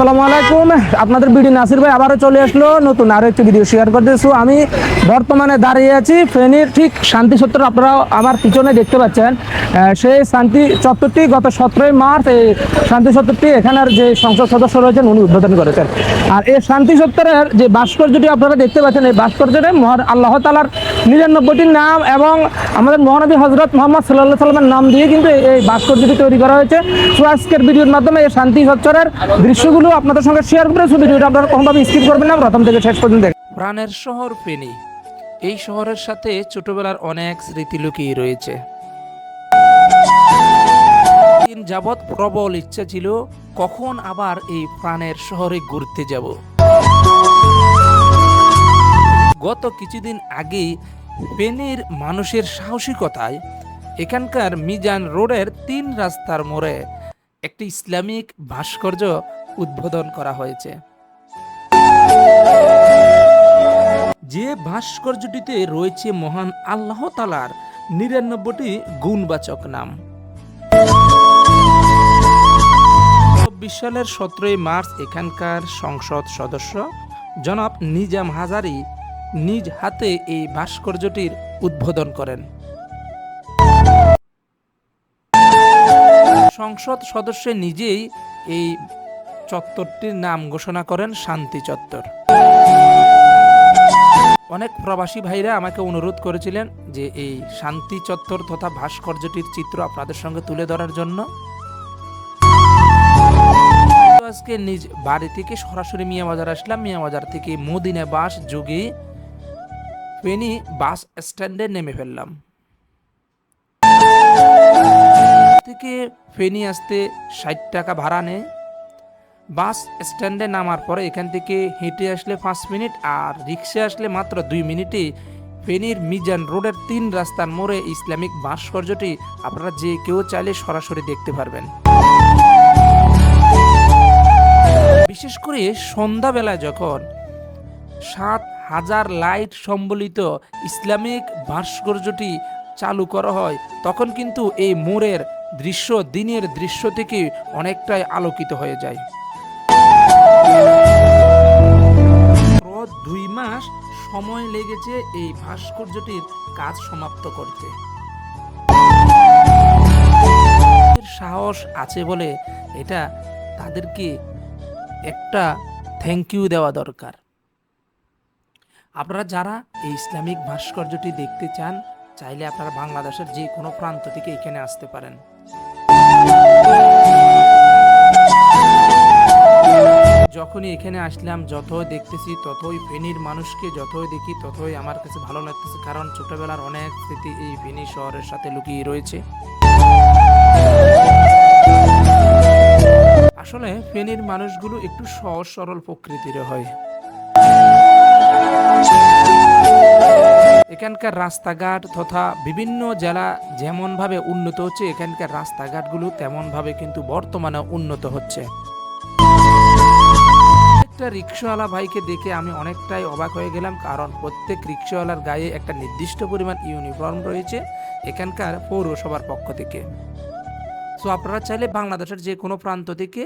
আসসালামু আলাইকুম। আপনাদের বিডি নাসির ভাই আবারও চলে আসলো নতুন আরও একটি ভিডিও শেয়ার করতেছো আমি বর্তমানে দাঁড়িয়ে আছি ফেনীর ঠিক শান্তি চত্বর আপনারা আমার পিছনে দেখতে পাচ্ছেন সেই শান্তি চত্বরটি গত সতেরোই মার্চ এই শান্তি চত্বরটি এখানের যে সংসদ সদস্য রয়েছেন উনি উদ্বোধন করেছেন। আর এই শান্তি চত্বরের যে ভাস্কর্যটি আপনারা দেখতে পাচ্ছেন, এই ভাস্কর্যটি মহান আল্লাহ তালার নিরানব্বইটির নাম এবং আমাদের মহানবী হজরত মোহাম্মদ সাল্লাহ সাল্লামের নাম দিয়ে কিন্তু এই- ভাস্কর্যটি তৈরি করা হয়েছে। তো আজকের ভিডিওর মাধ্যমে এই শান্তি চত্বরের দৃশ্যগুলো আপনাদের সঙ্গে শেয়ার করে শুধু ভিডিওটা আপনারা কোনোভাবে স্কিপ করবেন না প্রথম থেকে শেষ পর্যন্ত প্রাণের শহর ফেনী। এই শহরের সাথে ছোটবেলার অনেক স্মৃতি লুকিয়ে রয়েছে। দিন যাবৎ প্রবল ইচ্ছা ছিল, কখন আবার এই প্রাণের শহরে ঘুরতে যাব? গত কিছুদিন আগেই ফেনীর মানুষের সাহসিকতায় এখানকার মিজান রোডের তিন রাস্তার মোড়ে একটি ইসলামিক ভাস্কর্য উদ্বোধন করা হয়েছে। যে ভাস্কর্যটিতে রয়েছে মহান আল্লাহ তালার নিরানব্বইটি গুণবাচক নাম। চব্বিশ সালের সতেরোই মার্চ এখানকার সংসদ সদস্য জনাব নিজাম হাজারি নিজ হাতে এই ভাস্কর্যটির উদ্বোধন করেন। সংসদ সদস্য নিজেই এই চত্বরটির নাম ঘোষণা করেন শান্তি চত্বর। অনেক প্রবাসী ভাইরা আমাকে অনুরোধ করেছিলেন যে এই শান্তি চত্বর তথা ভাস্কর্যটির চিত্র আপনাদের সঙ্গে তুলে ধরার জন্য। আজকে নিজ বাড়ি থেকে সরাসরি মিয়া বাজার আসলাম। মিয়া বাজার থেকে মদিনা বাস যোগে ফেনী বাস স্ট্যান্ডে নেমে ফেললাম। থেকে ফেনী আসতে ষাট টাকা ভাড়া নেয়। বাস স্ট্যান্ডে নামার পরে এখান থেকে হেঁটে আসলে পাঁচ মিনিট আর রিক্সা আসলে মাত্র দুই মিনিটে ফেনীর মিজান রোডের তিন রাস্তার মোড়ে ইসলামিক ভাস্কর্যটি আপনারা যে কেউ চাইলে সরাসরি দেখতে পারবেন। বিশেষ করে সন্ধ্যাবেলায় যখন সাত হাজার লাইট সম্বলিত ইসলামিক ভাস্কর্যটি চালু করা হয়, তখন কিন্তু এই মোড়ের দৃশ্য দিনের দৃশ্য থেকে অনেকটাই আলোকিত হয়ে যায়। দুই মাস সময় লেগেছে এই ভাস্কর্যটির কাজ সমাপ্ত করতে। সাহস আছে বলে এটা তাদেরকে একটা থ্যাংক ইউ দেওয়া দরকার। আপনারা যারা এই ইসলামিক ভাস্কর্যটি দেখতে চান, চাইলে আপনারা বাংলাদেশের যে কোনো প্রান্ত থেকে এখানে আসতে পারেন। যখনই এখানে আসলাম, যতই দেখতেছি, ততই ফেনীর মানুষকে যতই দেখি, ততই আমার কাছে ভালো লাগতেছে, কারণ ছোটবেলার অনেক স্মৃতি এই ফেনী শহরের সাথে লুকিয়ে রয়েছে। আসলে ফেনীর মানুষগুলো একটু সহজ সরল প্রকৃতির হয়। এখানকার রাস্তাঘাট তথা বিভিন্ন জেলা যেমনভাবে উন্নত হচ্ছে, এখানকার রাস্তাঘাটগুলো তেমনভাবে কিন্তু বর্তমানে উন্নত হচ্ছে। একটা রিক্সাওয়ালা ভাইকে দেখে আমি অনেকটাই অবাক হয়ে গেলাম, কারণ প্রত্যেক রিক্সাওয়ালার গায়ে একটা নির্দিষ্ট পরিমাণ ইউনিফর্ম রয়েছে এখানকার পৌরসভার পক্ষ থেকে। সো আপনারা চাইলে বাংলাদেশের যে কোনো প্রান্ত থেকে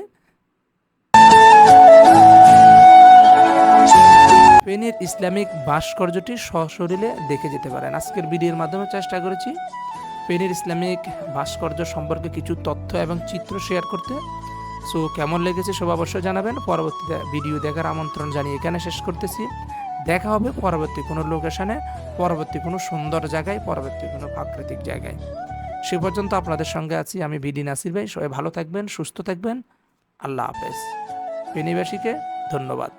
ইসলামিক ভাস্কর্যটি সশরীরে দেখে যেতে পারেন। আজকের ভিডিওর মাধ্যমে চেষ্টা করেছি ফেনীর ইসলামিক ভাস্কর্য সম্পর্কে কিছু তথ্য এবং চিত্র শেয়ার করতে। সো, কেমন লেগেছে সব অবশ্যই জানাবেন। পরবর্তীতে ভিডিও দেখার আমন্ত্রণ জানিয়ে এখানে শেষ করতেছি। দেখা হবে পরবর্তী কোনো লোকেশনে, পরবর্তী কোনো সুন্দর জায়গায়, পরবর্তী কোনো প্রাকৃতিক জায়গায়। সে পর্যন্ত আপনাদের সঙ্গে আছি আমি বিডি নাসির ভাই। সবাই ভালো থাকবেন, সুস্থ থাকবেন। আল্লাহ হাফেজ। ফেনীবাসীকে ধন্যবাদ।